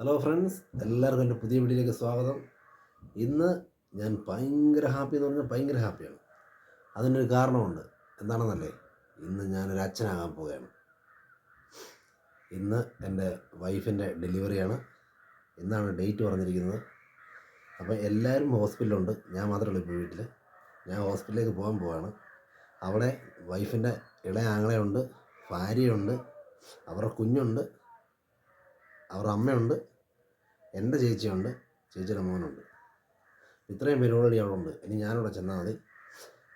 Hello friends എല്ലാവർക്കും എന്റെ പുതിയ വീഡിയോയിലേക്ക് സ്വാഗതം. ഇന്ന് ഞാൻ ഭയങ്കര ഹാപ്പി എന്ന് പറഞ്ഞാൽ ഭയങ്കര ഹാപ്പിയാണ് അതിനൊരു കാരണമുണ്ട്. എന്താണെന്നല്ലേ? ഇന്ന് ഞാനൊരു അച്ഛനാകാൻ പോവുകയാണ്. ഇന്ന് എന്റെ വൈഫിന്റെ ഡെലിവറിയാണ് ഇന്നാണ് ഡേറ്റ് പറഞ്ഞിരിക്കുന്നത്. അപ്പോൾ എല്ലാവരും ഹോസ്പിറ്റലുണ്ട് ഞാൻ മാത്രമേ ഇപ്പോൾ വീട്ടിൽ ഞാൻ ഹോസ്പിറ്റലിലേക്ക് പോകാൻ പോവാണ്. അവിടെ വൈഫിന്റെ ഇളയ ആങ്ങളയുണ്ട് ഭാര്യയുണ്ട് അവരുടെ കുഞ്ഞുണ്ട്. അവരുടെ അമ്മയുണ്ട് എന്റെ ചേച്ചിയുണ്ട് ചേച്ചിയുടെ മോനുണ്ട്. ഇത്രയും പേരോടി അവിടെ ഉണ്ട് ഇനി ഞാനിവിടെ ചെന്നാൽ മതി.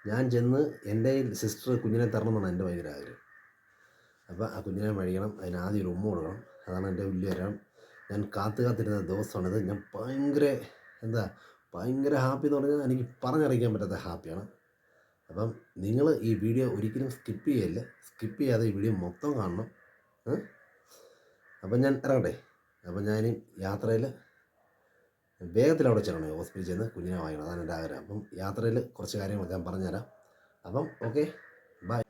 ഞാൻ ചെന്ന് എന്റെ സിസ്റ്റർ കുഞ്ഞിനെ തരണമെന്നാണ് എന്റെ ഭയങ്കര ആഗ്രഹം. അപ്പോൾ ആ കുഞ്ഞിനെ മേടിക്കണം അതിന് ആദ്യം ഒരു ഉമ്മ കൊടുക്കണം. അതാണ് എന്റെ വലിയ ആഗ്രഹം. ഞാൻ കാത്തു കാത്തിരുന്ന ദിവസമാണിത് ഞാൻ ഭയങ്കര എന്താ ഭയങ്കര ഹാപ്പി എന്ന് പറഞ്ഞാൽ എനിക്ക് പറഞ്ഞറിയിക്കാൻ പറ്റാത്ത ഹാപ്പിയാണ് അപ്പം നിങ്ങൾ ഈ വീഡിയോ ഒരിക്കലും സ്കിപ്പ് ചെയ്യല്ല? സ്കിപ്പ് ചെയ്യാതെ ഈ വീഡിയോ മൊത്തം കാണണം? അപ്പം ഞാൻ ഇറങ്ങട്ടെ. അപ്പം ഞാൻ യാത്രയിൽ വേഗത്തിൽ അവിടെ ചെല്ലണം. ഹോസ്പിറ്റലിൽ ചെന്ന് കുഞ്ഞിനെ വാങ്ങണം അതാണ് എന്റെ ആഗ്രഹം. അപ്പം യാത്രയിൽ കുറച്ച് കാര്യങ്ങൾ ഞാൻ പറഞ്ഞുതരാം. അപ്പം ഓക്കെ. ബൈ.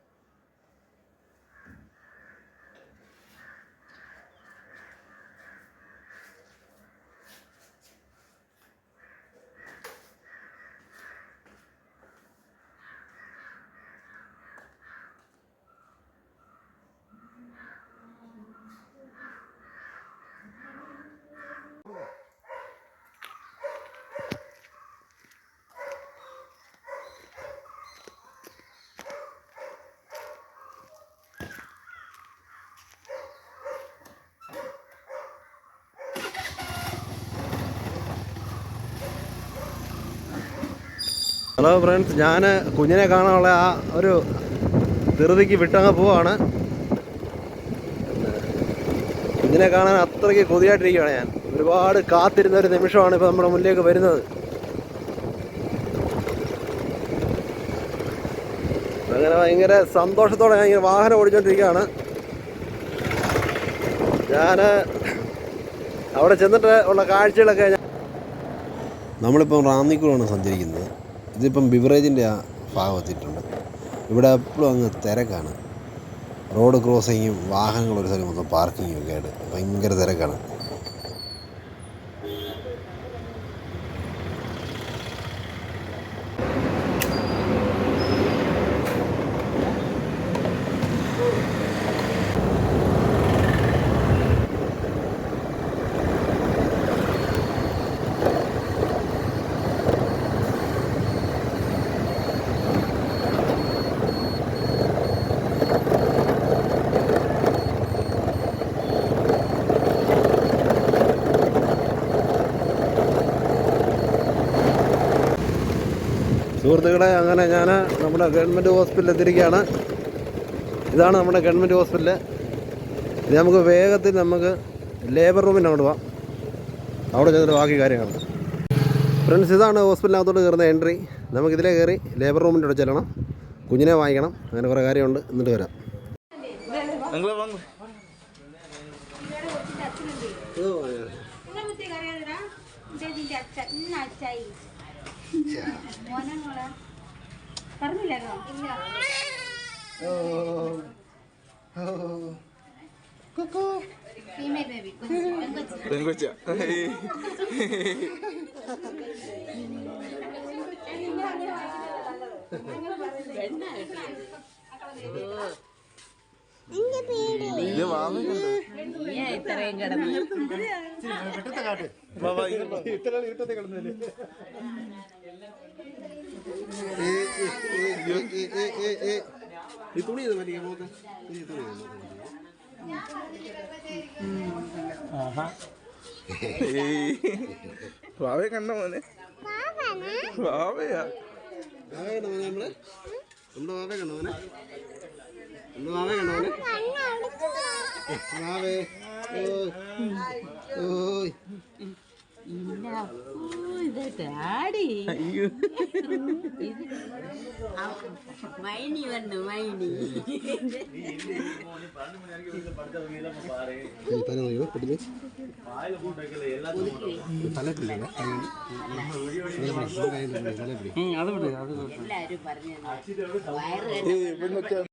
ഹലോ ഫ്രണ്ട്സ് ഞാൻ കുഞ്ഞിനെ കാണാനുള്ള ആ ഒരു ധൃതിക്ക് വിട്ടങ്ങ് പോവാണ്. കുഞ്ഞിനെ കാണാൻ അത്രയ്ക്ക് കൊതിയായിട്ടിരിക്കുകയാണ് ഞാൻ. ഒരുപാട് കാത്തിരുന്ന ഒരു നിമിഷമാണ് ഇപ്പോൾ നമ്മുടെ മുന്നിലേക്ക് വരുന്നത്. അങ്ങനെ ഭയങ്കര സന്തോഷത്തോടെ ഞാൻ ഇങ്ങനെ വാഹനം ഓടിച്ചുകൊണ്ടിരിക്കുകയാണ് ഞാൻ അവിടെ ചെന്നിട്ട് ഉള്ള കാഴ്ചകളൊക്കെ നമ്മളിപ്പം റാന്നിക്കൂടാണ് സഞ്ചരിക്കുന്നത്. ഇതിപ്പം ബിവറേജിന്റെ ആ ഭാഗം എത്തിയിട്ടുണ്ട് ഇവിടെ എപ്പോഴും അങ്ങ് തിരക്കാണ്. റോഡ് ക്രോസിങ്ങും വാഹനങ്ങൾ ഒരു സ്ഥലം മൊത്തം പാർക്കിങ്ങും ഒക്കെ ആയിട്ട് ഭയങ്കര തിരക്കാണ്. സുഹൃത്തുക്കളെ അങ്ങനെ ഞാൻ നമ്മുടെ ഗവൺമെന്റ് ഹോസ്പിറ്റലിൽ എത്തിയിരിക്കുകയാണ്. ഇതാണ് നമ്മുടെ ഗവൺമെന്റ് ഹോസ്പിറ്റൽ ഇത് നമുക്ക് വേഗത്തിൽ നമുക്ക് ലേബർ റൂമിന്റെ അവിടെ പോവാം. അവിടെ ചെന്നിട്ട് ബാക്കി കാര്യങ്ങൾ. ഫ്രണ്ട്സ് ഇതാണ് ഹോസ്പിറ്റലിനകത്തോട്ട് കയറുന്ന എൻട്രി നമുക്കിതിലേ കയറി ലേബർ റൂമിന്റെ അവിടെ ചെല്ലണം. കുഞ്ഞിനെ വാങ്ങിക്കണം. അങ്ങനെ കുറേ കാര്യമുണ്ട്. എന്നിട്ട് വരാം. നിങ്ങൾ പെങ്കൊച്ച ഇത് വാങ്ങിക്കണ്ടോ ഇത്രയും കിടന്നു ബാബാ ഇത് വാവയെ കണ്ട മോനെ വാവേ ഓ ആടി അയ്യോ. മൈനി വന്നു